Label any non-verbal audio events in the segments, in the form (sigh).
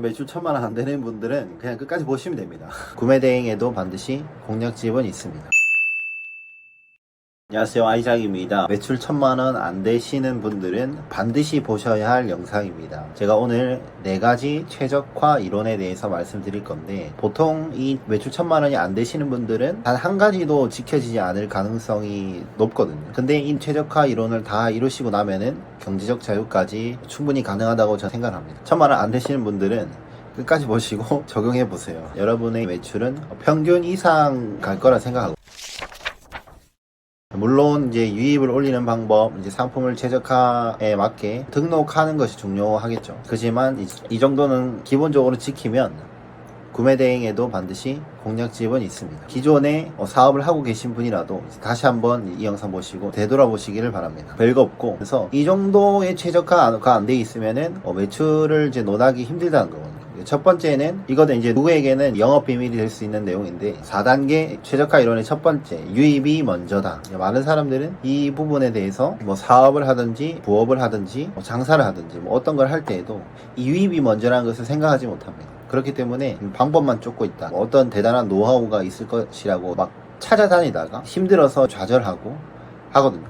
매출 천만 원 안 되는 분들은 그냥 끝까지 보시면 됩니다. 구매 대행에도 반드시 공략 지원이 있습니다. 안녕하세요. 아이작입니다. 매출 천만 원 안 되시는 분들은 반드시 보셔야 할 영상입니다. 제가 오늘 네 가지 최적화 이론에 대해서 말씀드릴 건데 보통 이 매출 천만 원이 안 되시는 분들은 단 한 가지도 지켜지지 않을 가능성이 높거든요. 근데 이 최적화 이론을 다 이루시고 나면은 경제적 자유까지 충분히 가능하다고 저는 생각합니다. 천만 원 안 되시는 분들은 끝까지 보시고 (laughs) 적용해 보세요. 여러분의 매출은 평균 이상 갈 거라 생각하고 물론 이제 유입을 올리는 방법, 이제 상품을 최적화에 맞게 등록하는 것이 중요하겠죠. 그렇지만 이, 이 정도는 기본적으로 지키면 구매 대행에도 반드시 공략 지원이 있습니다. 기존에 어, 사업을 하고 계신 분이라도 다시 한번 이 영상 보시고 되돌아보시기를 바랍니다. 별거 없고 그래서 이 정도의 최적화가 안 돼 있으면은 어, 매출을 이제 논하기 힘들다는 거거든요. 첫 번째는 이거는 이제 누구에게는 영업 비밀이 될 수 있는 내용인데 4단계 최적화 이론의 첫 번째 유입이 먼저다. 많은 사람들은 이 부분에 대해서 뭐 사업을 하든지 부업을 하든지 뭐 장사를 하든지 뭐 어떤 걸 할 때에도 이 유입이 먼저라는 것을 생각하지 못합니다. 그렇기 때문에 방법만 쫓고 있다. 뭐 어떤 대단한 노하우가 있을 것이라고 막 찾아다니다가 힘들어서 좌절하고 하거든요.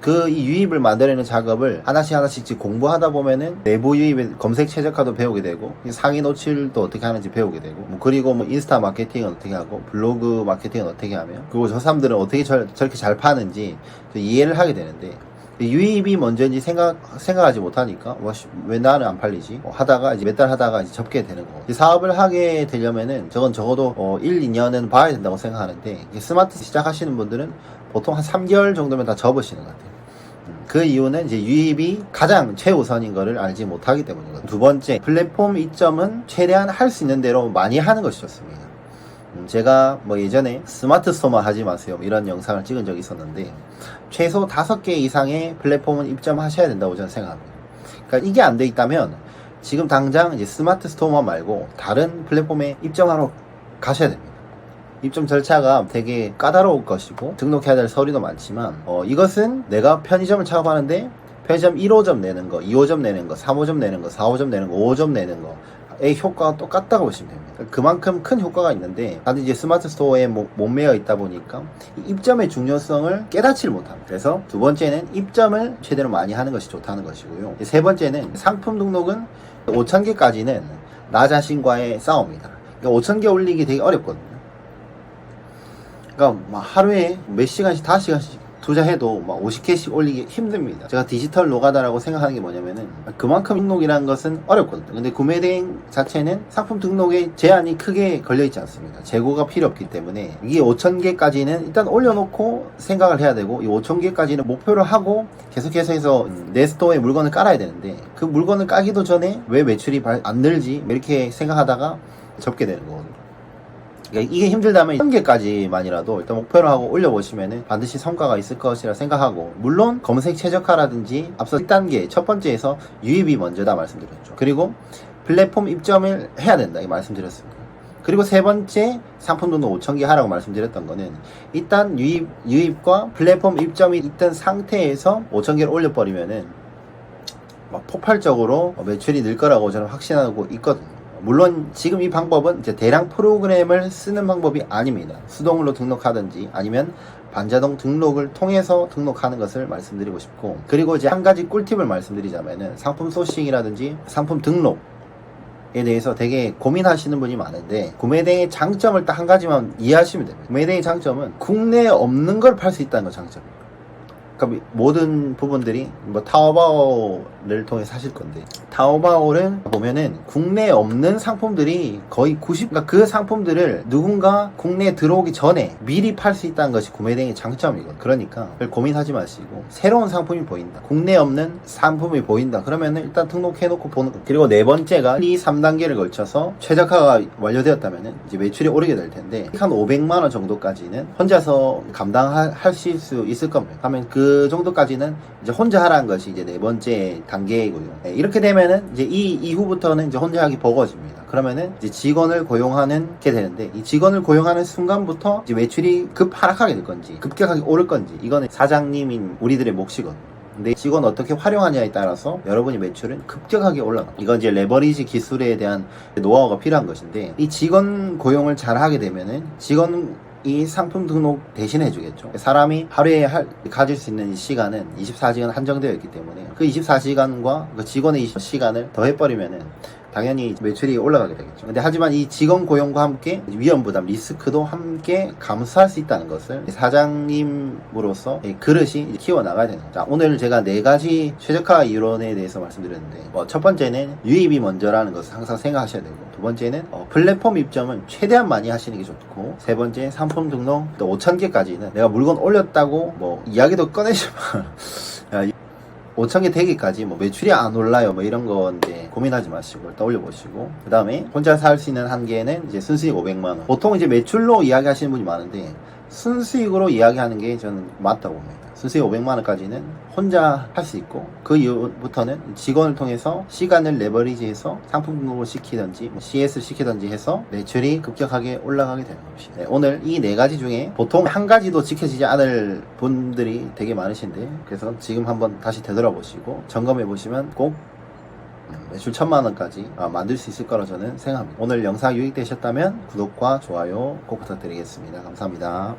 그 이 유입을 만들어내는 작업을 하나씩 하나씩 공부하다 보면은 내부 유입의 검색 최적화도 배우게 되고 상위 노출도 어떻게 하는지 배우게 되고 뭐 그리고 뭐 인스타 마케팅은 어떻게 하고 블로그 마케팅은 어떻게 하며 그리고 저 사람들은 어떻게 저, 저렇게 잘 파는지 이해를 하게 되는데 유입이 먼저인지 생각 생각하지 못하니까 뭐, 왜 나는 안 팔리지 뭐 하다가 이제 몇 달 하다가 이제 접게 되는 이 사업을 하게 되려면은 저건 적어도 어 1, 2년은 봐야 된다고 생각하는데 스마트 시작하시는 분들은 보통 한 3개월 정도면 다 접으시는 것 같아요. 음, 그 이유는 이제 유입이 가장 최우선인 것을 알지 못하기 때문이거든요. 두 번째, 플랫폼 이점은 최대한 할 수 있는 대로 많이 하는 것이 좋습니다. 음, 제가 뭐 예전에 스마트 스토어만 하지 마세요 이런 영상을 찍은 적이 있었는데 최소 다섯 개 이상의 플랫폼은 입점하셔야 된다고 저는 생각합니다. 그러니까 이게 안 돼 있다면 지금 당장 이제 스마트 스토어만 말고 다른 플랫폼에 입점하러 가셔야 됩니다. 입점 절차가 되게 까다로울 것이고 등록해야 될 서류도 많지만 어, 이것은 내가 편의점을 창업하는데 편의점 1호점 내는 거, 2호점 내는 거, 3호점 내는 거, 4호점 내는 거, 5호점 내는 거 의 효과가 똑같다고 보시면 됩니다. 그만큼 큰 효과가 있는데 다들 이제 스마트 스토어에 못, 못 매여 있다 보니까 이 입점의 중요성을 깨닫지를 못합니다. 그래서 두 번째는 입점을 최대로 많이 하는 것이 좋다는 것이고요. 세 번째는 상품 등록은 5천 개까지는 나 자신과의 싸움이다. 그러니까 5천 개 올리기 되게 어렵거든요. 그러니까 막 하루에 몇 시간씩, 다섯 시간씩 투자해도 막 50개씩 올리기 힘듭니다. 제가 디지털 노가다라고 생각하는 게 뭐냐면은 그만큼 등록이라는 것은 어렵거든요. 근데 구매 대행 자체는 상품 등록에 제한이 크게 걸려 있지 않습니다. 재고가 필요 없기 때문에 이게 5,000개까지는 일단 올려놓고 생각을 해야 되고 이 5,000개까지는 목표를 하고 계속해서 해서 내 스토어에 물건을 깔아야 되는데 그 물건을 까기도 전에 왜 매출이 안 늘지 이렇게 생각하다가 접게 되는 거거든요. 그러니까 이게 힘들다면 1개까지만이라도 일단 목표로 하고 올려보시면 반드시 성과가 있을 것이라 생각하고 물론 검색 최적화라든지 앞서 1단계 첫 번째에서 유입이 먼저다 말씀드렸죠. 그리고 플랫폼 입점을 해야 된다 이 말씀드렸습니다. 그리고 세 번째 상품 등록 5,000개 하라고 말씀드렸던 거는 일단 유입, 유입과 플랫폼 입점이 있던 상태에서 5,000개를 올려버리면은 막 폭발적으로 매출이 늘 거라고 저는 확신하고 있거든요. 물론 지금 이 방법은 이제 대량 프로그램을 쓰는 방법이 아닙니다. 수동으로 등록하든지 아니면 반자동 등록을 통해서 등록하는 것을 말씀드리고 싶고 그리고 이제 한 가지 꿀팁을 말씀드리자면은 상품 소싱이라든지 상품 등록 에 대해서 되게 고민하시는 분이 많은데 구매대의 장점을 딱 한 가지만 이해하시면 됩니다. 구매대의 장점은 국내에 없는 걸 팔 수 있다는 거 장점이에요. 그러니까 모든 부분들이 뭐 타오바오를 통해 사실 건데 타오바오를 보면은 국내에 없는 상품들이 거의 90 그러니까 그 상품들을 누군가 국내에 들어오기 전에 미리 팔 수 있다는 것이 구매대행의 장점이거든요. 그러니까 별 고민하지 마시고 새로운 상품이 보인다. 국내에 없는 상품이 보인다. 그러면은 일단 등록해놓고 보는 거. 그리고 네 번째가 이 3단계를 걸쳐서 최적화가 완료되었다면은 이제 매출이 오르게 될 텐데 한 500만 원 정도까지는 혼자서 감당하실 수 있을 겁니다. 하면 그 정도까지는 이제 혼자 하라는 것이 이제 네 번째 단계이고요. 네, 이렇게 되면은 이제 이 이후부터는 이제 혼자 하기 버거집니다. 그러면은 이제 직원을 고용하는 게 되는데 이 직원을 고용하는 순간부터 이제 매출이 급 하락하게 될 건지 급격하게 오를 건지 이거는 사장님인 우리들의 몫이거든요. 근데 직원 어떻게 활용하냐에 따라서 여러분이 매출은 급격하게 올라가. 이건 이제 레버리지 기술에 대한 노하우가 필요한 것인데 이 직원 고용을 잘 하게 되면은 직원 이 상품 등록 대신 해주겠죠. 사람이 하루에 할- 가질 수 있는 이 시간은 24시간 한정되어 있기 때문에 그 24시간과 그 직원의 20시간을 더해버리면은 당연히 매출이 올라가게 되겠죠. 근데 하지만 이 직원 고용과 함께 위험 부담, 리스크도 함께 감수할 수 있다는 것을 사장님으로서 이 그릇이 키워 나가야 되는. 자, 오늘 제가 네 가지 최적화 이론에 대해서 말씀드렸는데 뭐 첫 번째는 유입이 먼저라는 것을 항상 생각하셔야 되고 두 번째는 어, 플랫폼 입점은 최대한 많이 하시는 게 좋고 세 번째 상품 등록 또 5천 개까지는 내가 물건 올렸다고 뭐 이야기도 꺼내지만 (laughs) 야, 5천 개 되기까지 뭐 매출이 안 올라요. 뭐 이런 건데 고민하지 마시고 일단 올려보시고 그 다음에 혼자 살 수 있는 한계는 이제 순수익 500만 원. 보통 이제 매출로 이야기하시는 분이 많은데 순수익으로 이야기하는 게 저는 맞다고 봅니 다 순수익 500만 원까지는 혼자 할 수 있고 그 이후부터는 직원을 통해서 시간을 레버리지해서 상품 등록을 시키든지 뭐 CS를 시키든지 해서 매출이 급격하게 올라가게 되는 것입니다 네, 오늘 이 네 가지 중에 보통 한 가지도 지켜지지 않을 분들이 되게 많으신데 그래서 지금 한번 다시 되돌아보시고 점검해 보시면 꼭 음, 매출 천만 원까지 아, 만들 수 있을 거라 저는 생각합니다. 오늘 영상 유익되셨다면 구독과 좋아요 꼭 부탁드리겠습니다. 감사합니다.